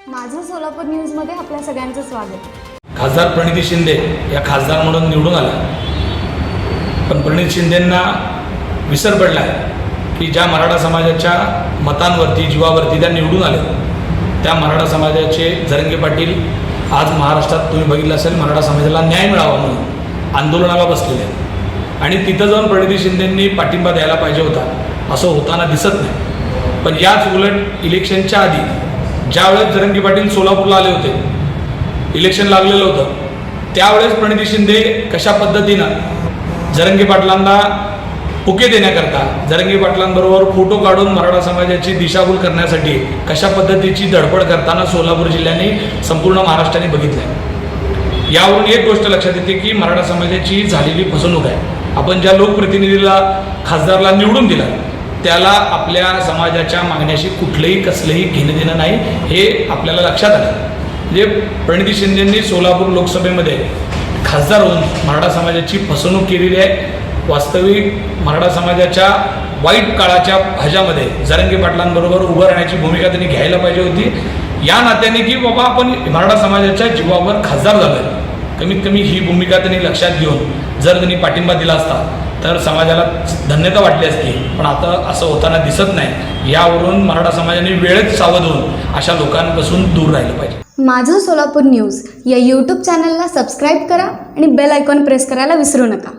सोलापूर न्यूजमध्ये आपल्या सगळ्यांचं स्वागत. खासदार प्रणिती शिंदे या खासदार म्हणून निवडून आल्या पण प्रणित शिंदेंना विसर पडला आहे की ज्या मराठा समाजाच्या मतांवरती जीवावरती त्या निवडून आल्या. त्या मराठा समाजाचे झरंगे पाटील आज महाराष्ट्रात तुम्ही बघितलं असेल मराठा समाजाला न्याय मिळावा म्हणून आंदोलनाला बसलेले आहेत. आणि तिथं जाऊन प्रणिती शिंदेंनी पाठिंबा द्यायला पाहिजे होता असं होताना दिसत नाही. पण याच उलट इलेक्शनच्या आधी ज्यावेळेस जरंगी पाटील सोलापूरला आले होते इलेक्शन लागलेलं होतं त्यावेळेस प्रणिती शिंदे कशा पद्धतीनं जरंगी पाटलांना पुके देण्याकरता जरंगी पाटलांबरोबर फोटो काढून मराठा समाजाची दिशाभूल करण्यासाठी कशा पद्धतीची धडपड करताना सोलापूर जिल्ह्याने संपूर्ण महाराष्ट्राने बघितलं आहे यावरून एक गोष्ट लक्षात येते की मराठा समाजाची झालेली फसवणूक आहे. आपण ज्या लोकप्रतिनिधीला खासदारला निवडून दिला त्याला आपल्या समाजाच्या मागण्याशी कुठलंही कसलंही घेणं देणं नाही हे आपल्याला लक्षात आलं. म्हणजे प्रणिती शिंदेंनी सोलापूर लोकसभेमध्ये खासदार होऊन मराठा समाजाची फसवणूक केलेली आहे. वास्तविक मराठा समाजाच्या वाईट काळाच्या ह्याच्यामध्ये जरंगी पाटलांबरोबर उभं राहण्याची भूमिका त्यांनी घ्यायला पाहिजे होती. या नात्याने की बाबा आपण मराठा समाजाच्या जीवावर खासदार झालोय. कमीत कमी ही भूमिका त्यांनी लक्षात घेऊन जर त्यांनी पाठिंबा दिला असता तर समाजाला धन्यता वाटली असती. पण आता असं होताना दिसत नाही. यावरून मराठा समाजाने वेळेत सावध होऊन अशा लोकांपासून दूर राहिलं पाहिजे. माझं सोलापूर न्यूज या यूट्यूब चॅनलला सबस्क्राईब करा आणि बेल आयकॉन प्रेस करायला विसरू नका.